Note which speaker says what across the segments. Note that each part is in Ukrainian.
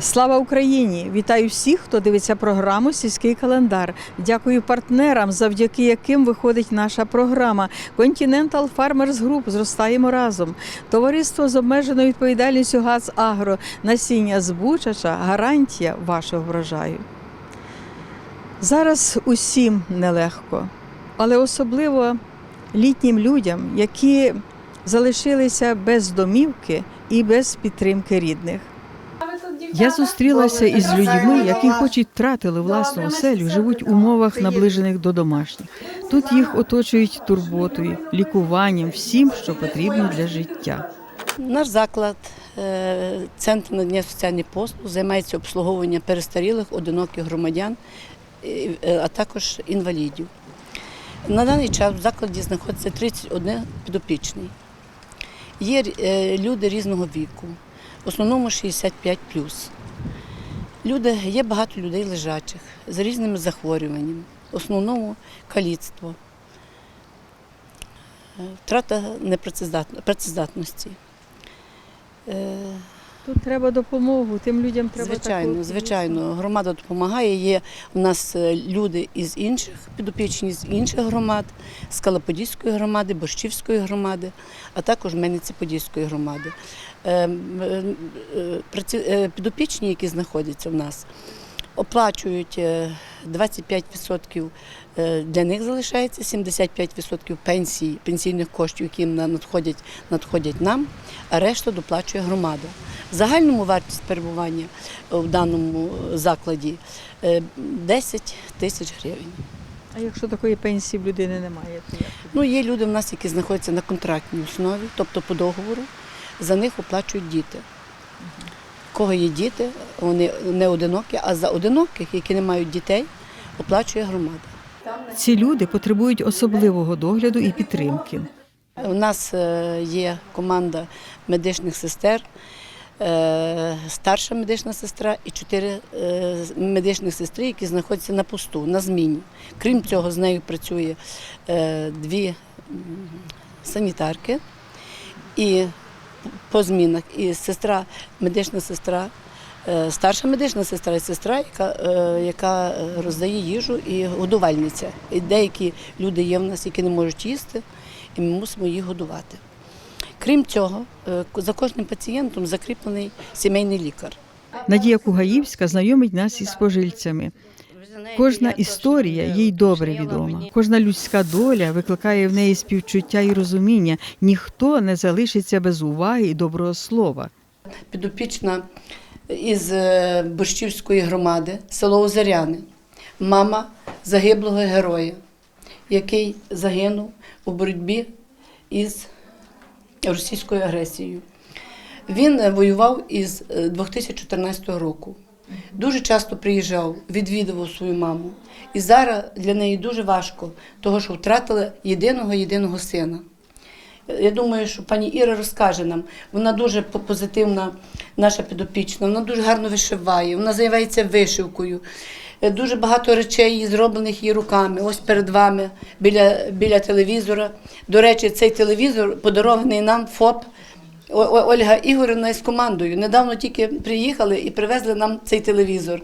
Speaker 1: Слава Україні! Вітаю всіх, хто дивиться програму Сільський календар. Дякую партнерам, завдяки яким виходить наша програма. Continental Farmers Group. Зростаємо разом. Товариство з обмеженою відповідальністю ГАЦ Агро. Насіння збучача. Гарантія вашого врожаю. Зараз усім нелегко, але особливо літнім людям, які залишилися без домівки і без підтримки рідних. Я зустрілася із людьми, які хоч і втратили власну оселю, живуть в умовах наближених до домашніх. Тут їх оточують турботою, лікуванням, всім, що потрібно для життя.
Speaker 2: Наш заклад, е, центр надання соціальних послуг, займається обслуговуванням перестарілих, одиноких громадян, е, а також інвалідів. На даний час в закладі знаходиться 31 підопічний. Є е, люди різного віку, в основному 65 Люди, є багато людей лежачих з різними захворюваннями, в основному каліцтво, е, втрата непрацездатно- працездатності. Е,
Speaker 1: Тут треба допомогу, тим людям треба
Speaker 2: Звичайно,
Speaker 1: таку-
Speaker 2: звичайно, громада допомагає. Є у нас е, люди із інших підопічні, з інших громад, з Калаподільської громади, Борщівської громади, а також Мельниці-Подільської громади. Е, м, е, е, Підопічні, які знаходяться в нас, оплачують е, 25% е, для них залишається, 75% пенсій, пенсійних коштів, які надходять, надходять нам, а решта доплачує громада. В загальному вартість перебування в даному закладі е, 10 тисяч гривень.
Speaker 1: А якщо такої пенсії в людини немає, то як?
Speaker 2: Ну, є люди в нас, які знаходяться на контрактній основі, тобто по договору, за них оплачують діти. Кого є діти, вони не одинокі, а за одиноких, які не мають дітей, оплачує громада.
Speaker 1: Ці люди потребують особливого догляду і підтримки.
Speaker 2: У нас е, є команда медичних сестер, е, старша медична сестра і чотири е, медичних сестри, які знаходяться на посту, на зміні. Крім цього, з нею працює дві санітарки і по змінах. І сестра, медична сестра, е, старша медична сестра і сестра, яка, е, яка е, роздає їжу і годувальниця. І деякі люди є в нас, які не можуть їсти і ми мусимо їх годувати. Крім цього, за кожним пацієнтом закріплений сімейний лікар.
Speaker 1: Надія Кугаївська знайомить нас із спожильцями. Кожна історія їй добре відома. Кожна людська доля викликає в неї співчуття і розуміння. Ніхто не залишиться без уваги і доброго слова.
Speaker 2: Підопічна із е, Борщівської громади, село Озеряне, мама загиблого героя, який загинув у боротьбі із російською агресією. Він е, воював із е, 2014 року. Дуже часто приїжджав, відвідував свою маму. І зараз для неї дуже важко, того що втратила єдиного єдиного сина. Я думаю, що пані Іра розкаже нам. Вона дуже позитивна, наша підопічна, вона дуже гарно вишиває, вона займається вишивкою. Е, Дуже багато речей зроблених її руками. Ось перед вами біля, біля телевізора. До речі, цей телевізор подарований нам ФОП Ольга Ігорівна з командою. Недавно тільки приїхали і привезли нам цей телевізор.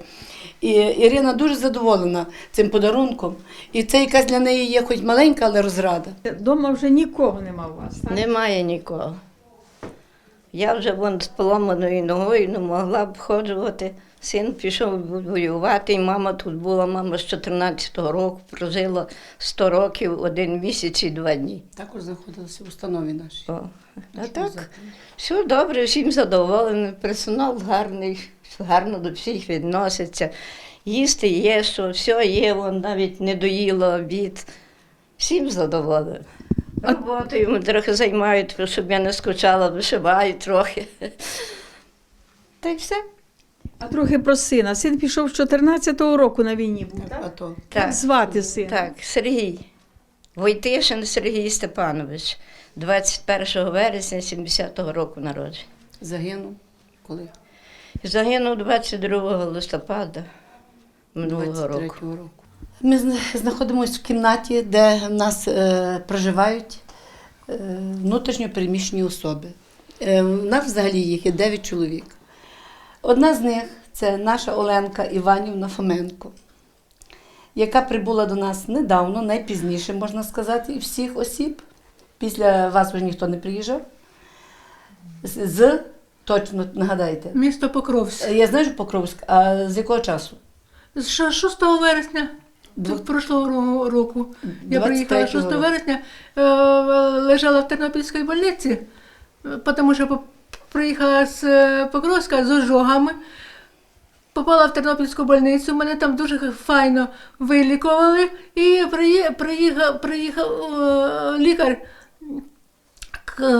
Speaker 2: І Ірина дуже задоволена цим подарунком. І це якась для неї є хоч маленька, але розрада.
Speaker 1: Дома вже нікого нема у вас. Так?
Speaker 3: Немає нікого. Я вже вон з поламаною ногою не могла б входжувати. Син пішов воювати, і мама тут була, мама з 14-го року прожила 100 років, один місяць і два дні.
Speaker 2: Також знаходилася в установі нашій.
Speaker 3: О. А так, все добре, всім задоволений, персонал гарний, гарно до всіх відноситься. Їсти є, що все є, вон навіть не доїла обід. Всім задоволений. Роботою трохи займають, щоб я не скучала, вишиваю трохи. Та й все.
Speaker 1: А трохи про сина. Син пішов з 14-го року на війні. Був, так?
Speaker 2: А то
Speaker 1: Як звати сина?
Speaker 3: так, Сергій. Войтишин Сергій Степанович, 21 вересня 70-го року народження.
Speaker 2: загинув коли?
Speaker 3: Загинув 22 листопада минулого року.
Speaker 2: 23-го року. Ми знаходимося в кімнаті, де в нас е, проживають е, внутрішньо переміщені особи. Е, в нас взагалі їх є 9 чоловік. Одна з них це наша Оленка Іванівна Фоменко, яка прибула до нас недавно, найпізніше, можна сказати, із всіх осіб. Після вас вже ніхто не приїжджав. З, з точно нагадайте.
Speaker 4: Місто Покровськ.
Speaker 2: Я знаю, що Покровськ, а з якого часу?
Speaker 4: З 6 вересня
Speaker 2: Дв-
Speaker 4: прошлого року. Я приїхала 6
Speaker 2: року.
Speaker 4: вересня, е, лежала в Тернопільській больниці, е, тому що приїхала з е, Покровська з ожогами. Попала в Тернопільську больницю, мене там дуже файно вилікували. І приїхав, приїхав лікар,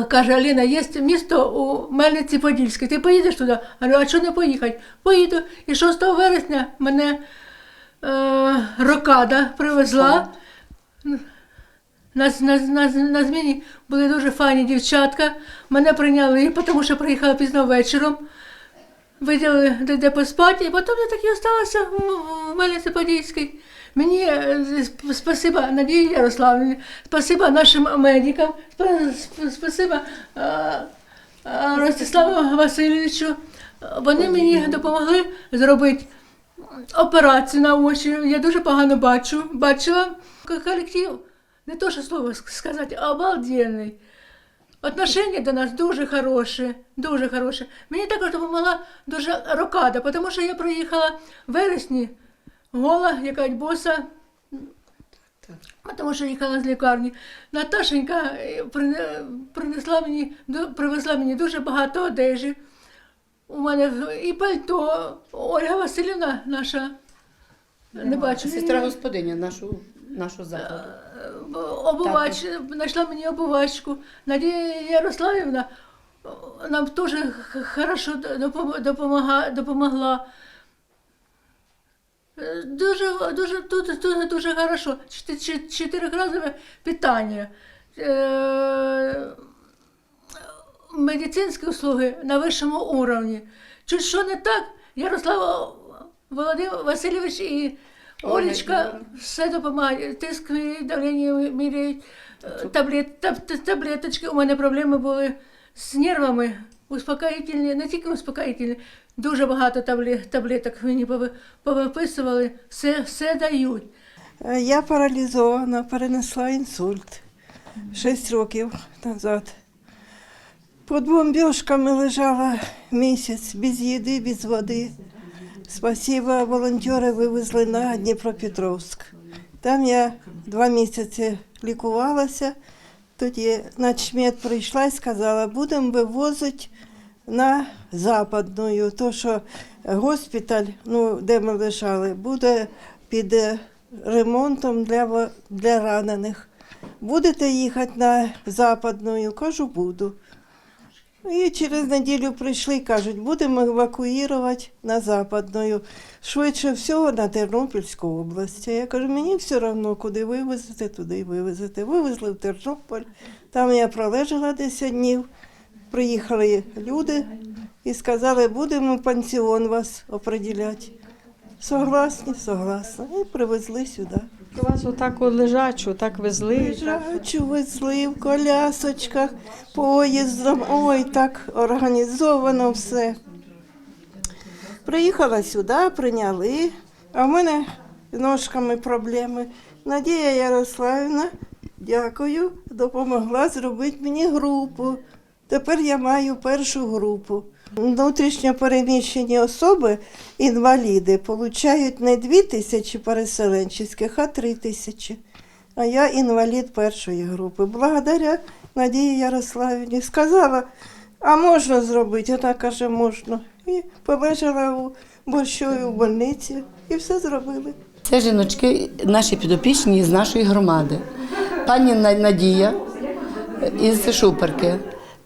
Speaker 4: каже, Аліна, є місто у Мельниці Подільській. Ти поїдеш туди? Говорю, а чого не поїхати? Поїду. І 6 вересня мене е, рокада привезла. На, на, на, на зміні були дуже файні дівчатка. Мене прийняли, тому що приїхала пізно вечором. Виділи, де, де поспати, і потім я так і осталася в, в Мельниці Подільській. Мені е, спасибо Надії Ярославівні, спасибо нашим медикам, спа- спасибо е, е, Ростиславу Васильовичу. Вони мені допомогли зробити операцію на очі. Я дуже погано бачу. Бачила колектив, не то що слово сказати, а обалденний. Отношення до нас дуже хороше, дуже хороше. Мені також допомогла дуже рокада, тому що я приїхала в вересні, гола, якась боса, тому що їхала з лікарні. Наташенька е, прине- принесла мені, привезла мені дуже багато одежі. У мене і пальто. Ольга Васильівна наша. Не бачу.
Speaker 2: Сестра господиня нашу, нашу закладу.
Speaker 4: Е, обувач, знайшла мені обувачку. Надія Ярославівна е, нам теж хорошо допомога, допомогла. Е, Дуже, дуже, тут, тут дуже хорошо. Чи- Чотириразове питання. Медицинські услуги на вищому уровні. Чуть що не так, Ярослав Володимир Васильович і Олечка все допомагають. Тиск давлення міряють, е, таблет, таб- таблеточки. У мене проблеми були з нервами. Успокоїтельні, не тільки успокоїтельні, дуже багато табле- таблеток мені пови- повиписували, все, все дають.
Speaker 5: Е, Я паралізована, перенесла інсульт 6 років назад. Під бомбіжками лежала місяць без їди, без води. Спасибо, волонтери вивезли на Дніпропетровськ. Там я два місяці лікувалася. Тоді начмед прийшла і сказала, будемо вивозити на западну, то що госпіталь, ну, де ми лежали, буде під ремонтом для, для ранених. Будете їхати на западну? Кажу, буду. І через неділю прийшли і кажуть, будемо евакуювати на западну. Швидше всього на Тернопільську область. Я кажу, мені все одно, куди вивезете, туди й вивезете. Вивезли в Тернопіль. Там я пролежала 10 днів. Приїхали люди і сказали, будемо пансіон вас оприділяти. Согласні, согласна. І привезли сюди.
Speaker 1: Вас отак от лежачу, так везли.
Speaker 5: Лежачу везли в колясочках, поїздом. Ой, так організовано все. Приїхала сюди, прийняли, а в мене з ножками проблеми. Надія Ярославівна, дякую, допомогла зробити мені групу. Тепер я маю першу групу. Внутрішньо переміщені особи, інваліди, отримують не дві тисячі переселенчих, а три тисячі. А я інвалід першої групи. Благодаря Надії Ярославівні. Сказала, а можна зробити? Вона каже, можна. І полежала у борщою в больниці і все зробили.
Speaker 2: Це жіночки наші підопічні з нашої громади. Пані Надія із Шуперки,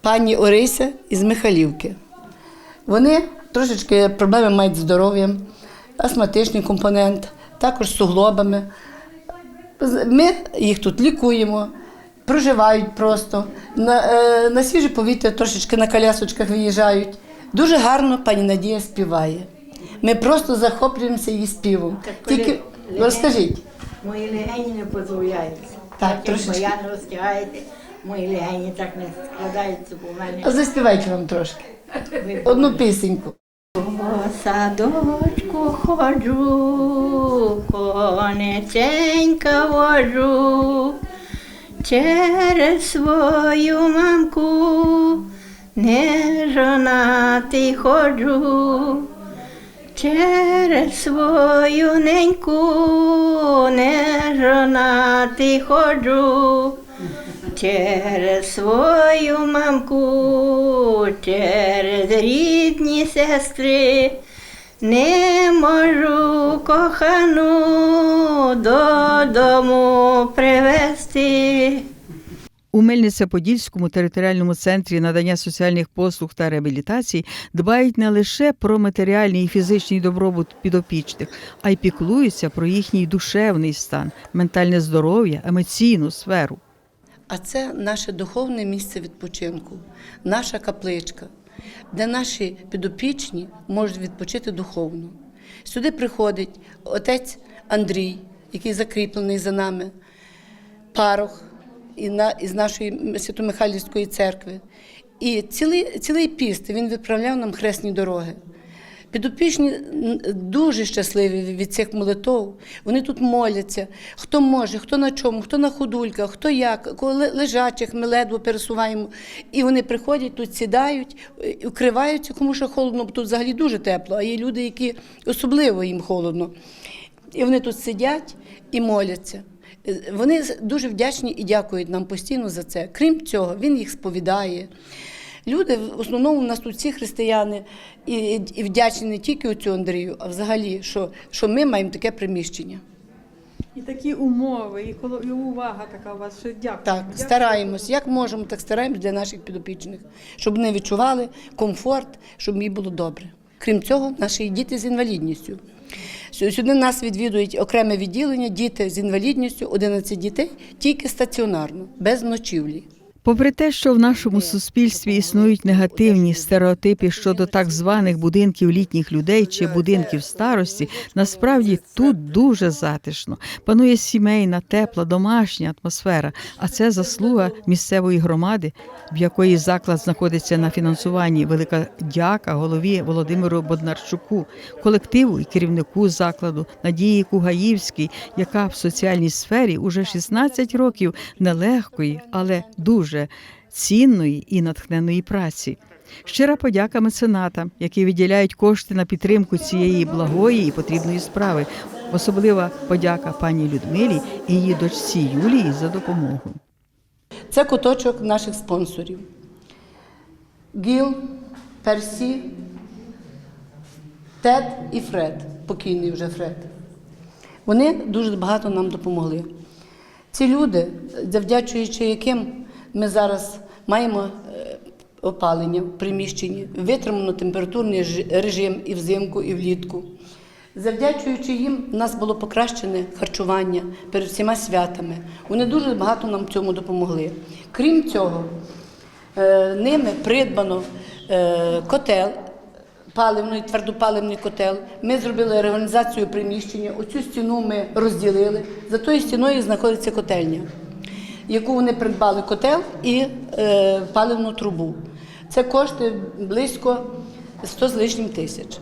Speaker 2: пані Орися із Михалівки. Вони трошечки проблеми мають з здоров'ям, астматичний компонент, також з суглобами. Ми їх тут лікуємо, проживають просто, на, е, на свіже повітря трошечки на колясочках виїжджають. Дуже гарно пані Надія співає. Ми просто захоплюємося її співом. Тільки розкажіть.
Speaker 6: Мої легені не дозволяються.
Speaker 2: Так, трошечки.
Speaker 6: моя не розтягається, мої легені так не складаються, бо в мене
Speaker 2: А Заспівайте вам трошки. Одну пісеньку.
Speaker 6: по садочку ходжу, конеченька воджу, через свою мамку не жонатий ходжу. Через свою неньку не жонатий ходжу, через свою мамку, через рідні сестри, не можу кохану додому привезти.
Speaker 1: У Мельниця-Подільському територіальному центрі надання соціальних послуг та реабілітації дбають не лише про матеріальний і фізичний добробут підопічних, а й піклуються про їхній душевний стан, ментальне здоров'я, емоційну сферу.
Speaker 2: А це наше духовне місце відпочинку, наша капличка, де наші підопічні можуть відпочити духовно. Сюди приходить отець Андрій, який закріплений за нами, парох із нашої Свято-Михайлівської церкви. І цілий, цілий піст він відправляв нам хресні дороги. Підопічні дуже щасливі від цих молитов. Вони тут моляться. Хто може, хто на чому, хто на ходульках, хто як, коли лежачих ми ледве пересуваємо. І вони приходять тут, сідають, е, укриваються, кому що холодно, бо тут взагалі дуже тепло. А є люди, які особливо їм холодно. І вони тут сидять і моляться. Е, Вони дуже вдячні і дякують нам постійно за це. Крім цього, він їх сповідає. Люди, в основному, у нас тут всі християни, і, і- вдячні не тільки оцю Андрію, а взагалі, що, що ми маємо таке приміщення.
Speaker 1: І такі умови, і, коло, і увага така у вас. Що дякую.
Speaker 2: Так, стараємось, як можемо, так стараємось для наших підопічних, щоб вони відчували комфорт, щоб їм було добре. Крім цього, наші діти з інвалідністю. Сюди нас відвідують окреме відділення, діти з інвалідністю, 11 дітей, тільки стаціонарно, без ночівлі.
Speaker 1: Попри те, що в нашому суспільстві існують негативні стереотипи щодо так званих будинків літніх людей чи будинків старості, насправді тут дуже затишно. Панує сімейна, тепла, домашня атмосфера. А це заслуга місцевої громади, в якої заклад знаходиться на фінансуванні. Велика дяка голові Володимиру Боднарчуку, колективу і керівнику закладу Надії Кугаївській, яка в соціальній сфері уже 16 років нелегкої, але дуже цінної і натхненної праці. Щира подяка меценатам, які виділяють кошти на підтримку цієї благої і потрібної справи. Особлива подяка пані Людмилі і її дочці Юлії за допомогу.
Speaker 2: Це куточок наших спонсорів. Гіл, Персі, Тед і Фред, покійний вже Фред. Вони дуже багато нам допомогли. Ці люди, завдячуючи яким ми зараз маємо е, опалення в приміщенні, витримано температурний режим і взимку, і влітку. Завдячуючи їм, у нас було покращене харчування перед всіма святами. Вони дуже багато нам в цьому допомогли. Крім цього, е, ними придбано е, котел, паливний, твердопаливний котел. Ми зробили реорганізацію приміщення. Оцю стіну ми розділили. За тою стіною знаходиться котельня, яку вони придбали котел і е, паливну трубу. Це кошти близько 100 з лишнім тисяч.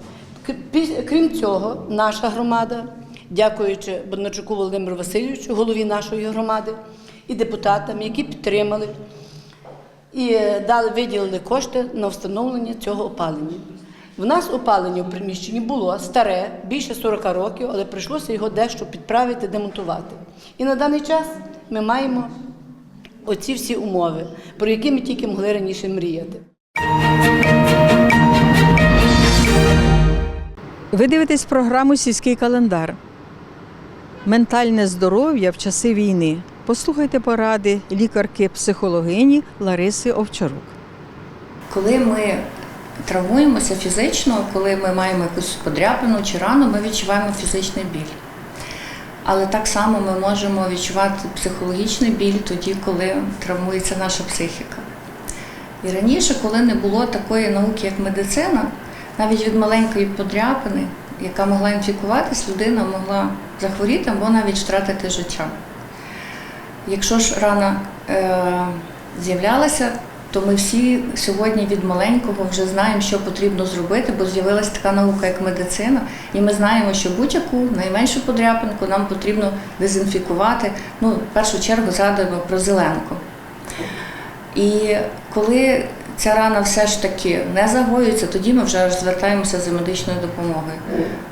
Speaker 2: Крім цього, наша громада, дякуючи Бондарчуку Володимиру Васильовичу, голові нашої громади, і депутатам, які підтримали і е, дали, виділили кошти на встановлення цього опалення. В нас опалення в приміщенні було старе, більше 40 років, але прийшлося його дещо підправити, демонтувати. І на даний час ми маємо оці всі умови, про які ми тільки могли раніше мріяти.
Speaker 1: Ви дивитесь програму Сільський календар. Ментальне здоров'я в часи війни. Послухайте поради лікарки-психологині Лариси Овчарук.
Speaker 7: Коли ми травмуємося фізично, коли ми маємо якусь подряпину чи рану, ми відчуваємо фізичний біль. Але так само ми можемо відчувати психологічний біль тоді, коли травмується наша психіка. І раніше, коли не було такої науки, як медицина, навіть від маленької подряпини, яка могла інфікуватись, людина могла захворіти або навіть втратити життя. Якщо ж рана е, з'являлася, то ми всі сьогодні від маленького вже знаємо, що потрібно зробити, бо з'явилася така наука, як медицина, і ми знаємо, що будь-яку найменшу подряпинку нам потрібно дезінфікувати. Ну, в першу чергу згадуємо про зеленку. І коли ця рана все ж таки не загоюється, тоді ми вже звертаємося за медичною допомогою.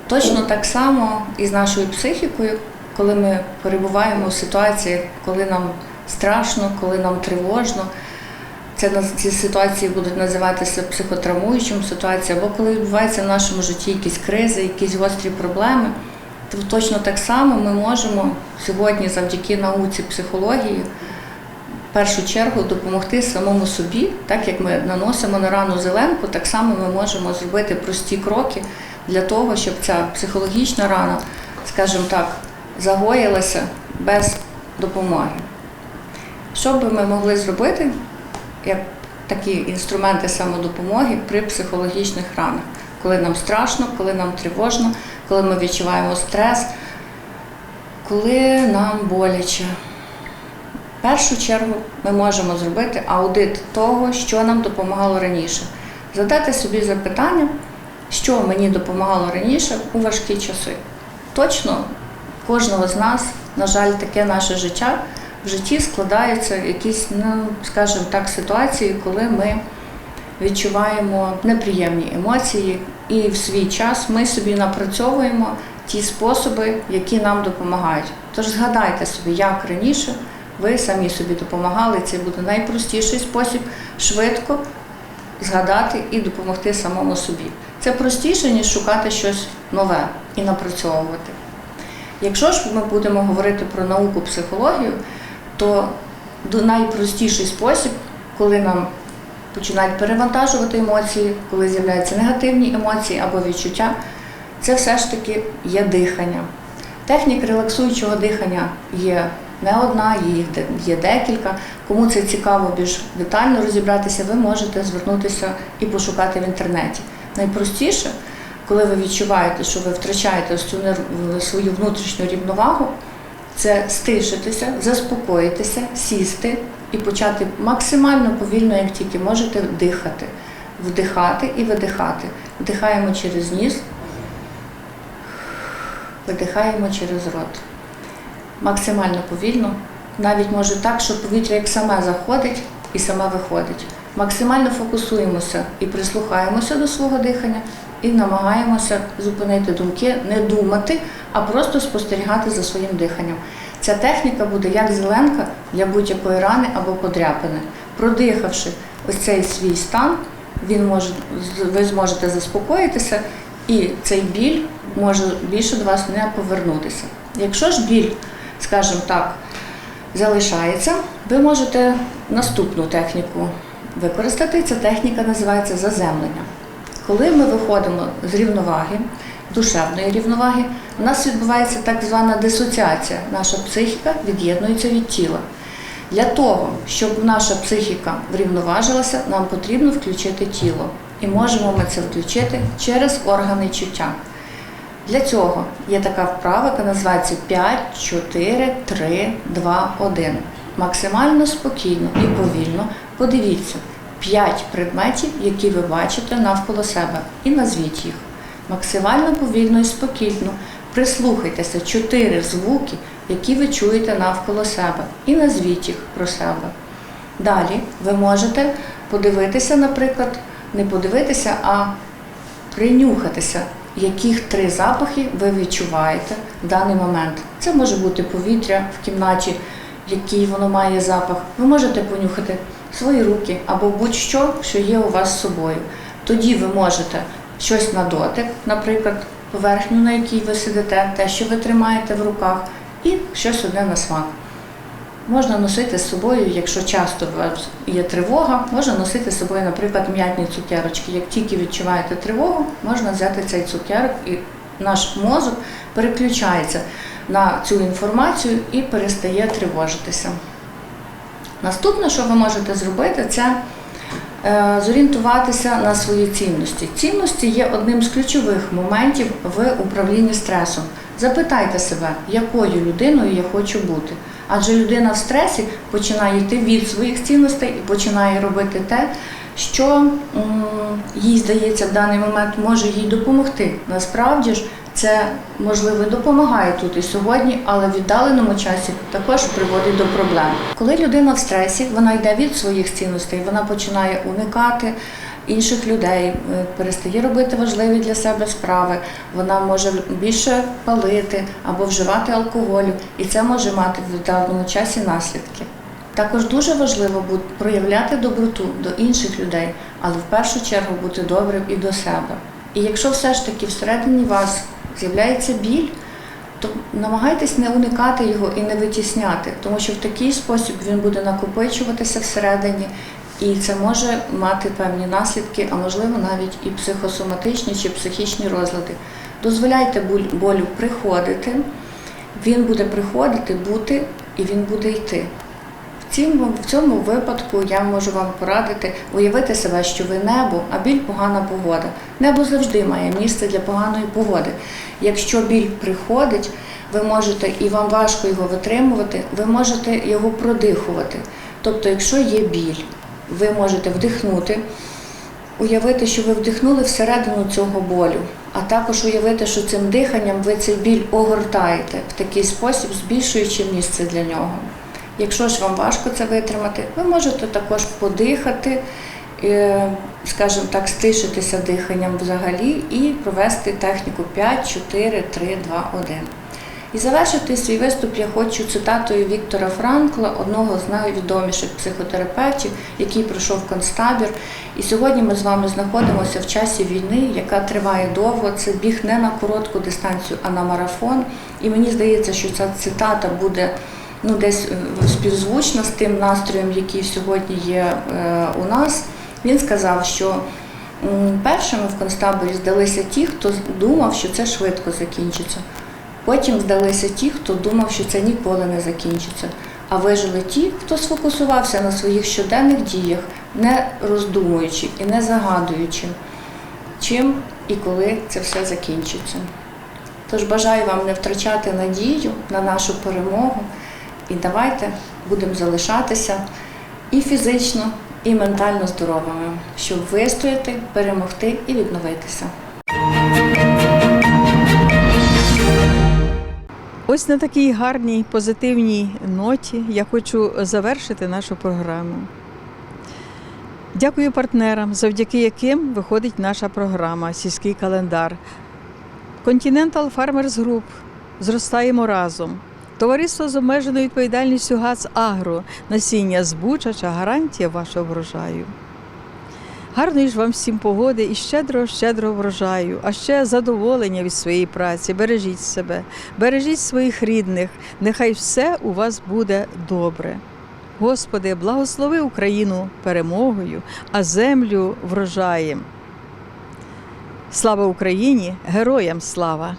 Speaker 7: Точно так само і з нашою психікою, коли ми перебуваємо в ситуаціях, коли нам страшно, коли нам тривожно. Це ці ситуації будуть називатися психотравмуючими ситуаціями, або коли відбуваються в нашому житті якісь кризи, якісь гострі проблеми, то точно так само ми можемо сьогодні, завдяки науці психології, в першу чергу допомогти самому собі, так як ми наносимо на рану зеленку, так само ми можемо зробити прості кроки для того, щоб ця психологічна рана, скажімо так, загоїлася без допомоги. Що би ми могли зробити, як такі інструменти самодопомоги при психологічних ранах, коли нам страшно, коли нам тривожно, коли ми відчуваємо стрес, коли нам боляче. В першу чергу ми можемо зробити аудит того, що нам допомагало раніше. Задати собі запитання, що мені допомагало раніше у важкі часи. Точно кожного з нас, на жаль, таке наше життя. В житті складаються якісь, ну, скажімо так, ситуації, коли ми відчуваємо неприємні емоції, і в свій час ми собі напрацьовуємо ті способи, які нам допомагають. Тож згадайте собі, як раніше ви самі собі допомагали. Це буде найпростіший спосіб швидко згадати і допомогти самому собі. Це простіше, ніж шукати щось нове і напрацьовувати. Якщо ж ми будемо говорити про науку психологію, то найпростіший спосіб, коли нам починають перевантажувати емоції, коли з'являються негативні емоції або відчуття, це все ж таки є дихання. Технік релаксуючого дихання є не одна, їх є декілька. Кому це цікаво більш детально розібратися, ви можете звернутися і пошукати в інтернеті. Найпростіше, коли ви відчуваєте, що ви втрачаєте свою внутрішню рівновагу, це стишитися, заспокоїтися, сісти і почати максимально повільно, як тільки можете, дихати, вдихати і видихати. Вдихаємо через ніс, видихаємо через рот. Максимально повільно. Навіть може так, що повітря як саме заходить і саме виходить. Максимально фокусуємося і прислухаємося до свого дихання, і намагаємося зупинити думки, не думати, а просто спостерігати за своїм диханням. Ця техніка буде як зеленка для будь-якої рани або подряпини. Продихавши ось цей свій стан, він може, ви зможете заспокоїтися, і цей біль може більше до вас не повернутися. Якщо ж біль, скажімо так, залишається, ви можете наступну техніку використати. Ця техніка називається заземлення. Коли ми виходимо з рівноваги, душевної рівноваги, у нас відбувається так звана дисоціація. Наша психіка від'єднується від тіла. Для того, щоб наша психіка врівноважилася, нам потрібно включити тіло. І можемо ми це включити через органи чуття. Для цього є така вправа, яка називається 5, 4, 3, 2, 1. Максимально спокійно і повільно подивіться 5 предметів, які ви бачите навколо себе, і назвіть їх. Максимально повільно і спокійно прислухайтеся 4 звуки, які ви чуєте навколо себе, і назвіть їх про себе. Далі ви можете подивитися, наприклад, не подивитися, а принюхатися, яких три запахи ви відчуваєте в даний момент. Це може бути повітря в кімнаті, який воно має запах. Ви можете понюхати свої руки або будь-що, що є у вас з собою. Тоді ви можете щось на дотик, наприклад, поверхню, на якій ви сидите, те, що ви тримаєте в руках, і щось одне на смак. Можна носити з собою, якщо часто є тривога, можна носити з собою, наприклад, м'ятні цукерочки. Як тільки відчуваєте тривогу, можна взяти цей цукерок і наш мозок переключається на цю інформацію і перестає тривожитися. Наступне, що ви можете зробити, це е, зорієнтуватися на свої цінності. Цінності є одним з ключових моментів в управлінні стресом. Запитайте себе, якою людиною я хочу бути. Адже людина в стресі починає йти від своїх цінностей і починає робити те, що їй здається в даний момент може їй допомогти. Насправді ж це можливо допомагає тут і сьогодні, але в віддаленому часі також приводить до проблем. Коли людина в стресі, вона йде від своїх цінностей, вона починає уникати інших людей, е, перестає робити важливі для себе справи. Вона може більше палити або вживати алкоголю, і це може мати в віддаленому часі наслідки. Також дуже важливо проявляти доброту до інших людей, але в першу чергу бути добрим і до себе. І якщо все ж таки всередині вас з'являється біль, то намагайтесь не уникати його і не витісняти, тому що в такий спосіб він буде накопичуватися всередині, і це може мати певні наслідки, а можливо навіть і психосоматичні чи психічні розлади. Дозволяйте болю приходити, він буде приходити, бути і він буде йти. Цьому, в цьому випадку я можу вам порадити уявити себе, що ви небо, а біль погана погода. Небо завжди має місце для поганої погоди. Якщо біль приходить, ви можете і вам важко його витримувати, ви можете його продихувати. Тобто, якщо є біль, ви можете вдихнути, уявити, що ви вдихнули всередину цього болю, а також уявити, що цим диханням ви цей біль огортаєте в такий спосіб, збільшуючи місце для нього. Якщо ж вам важко це витримати, ви можете також подихати, е, скажімо так, стишитися диханням взагалі і провести техніку 5, 4, 3, 2, 1. І завершити свій виступ я хочу цитатою Віктора Франкла, одного з найвідоміших психотерапевтів, який пройшов концтабір. І сьогодні ми з вами знаходимося в часі війни, яка триває довго. Це біг не на коротку дистанцію, а на марафон. І мені здається, що ця цитата буде ну, десь е, співзвучна з тим настроєм, який сьогодні є е, у нас. Він сказав, що першими в концтаборі здалися ті, хто думав, що це швидко закінчиться. Потім здалися ті, хто думав, що це ніколи не закінчиться. А вижили ті, хто сфокусувався на своїх щоденних діях, не роздумуючи і не загадуючи, чим і коли це все закінчиться. Тож бажаю вам не втрачати надію на нашу перемогу і давайте будемо залишатися і фізично, і ментально здоровими, щоб вистояти, перемогти і відновитися.
Speaker 1: Ось на такій гарній позитивній ноті я хочу завершити нашу програму. Дякую партнерам, завдяки яким виходить наша програма Сільський календар. Continental Farmers Group. Зростаємо разом. Товариство з обмеженою відповідальністю ГАЦ Агро. Насіння збучача, гарантія вашого врожаю. Гарної ж вам всім погоди і щедро, щедро врожаю, а ще задоволення від своєї праці. Бережіть себе, бережіть своїх рідних, нехай все у вас буде добре. Господи, благослови Україну перемогою, а землю врожаєм. Слава Україні! Героям слава!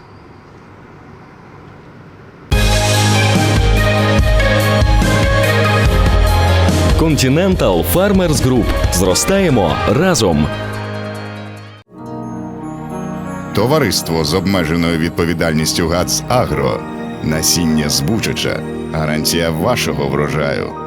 Speaker 8: Continental Farmers Group. Зростаємо разом.
Speaker 9: Товариство з обмеженою відповідальністю ГАЦ Агро. Насіння збучача. Гарантія вашого врожаю.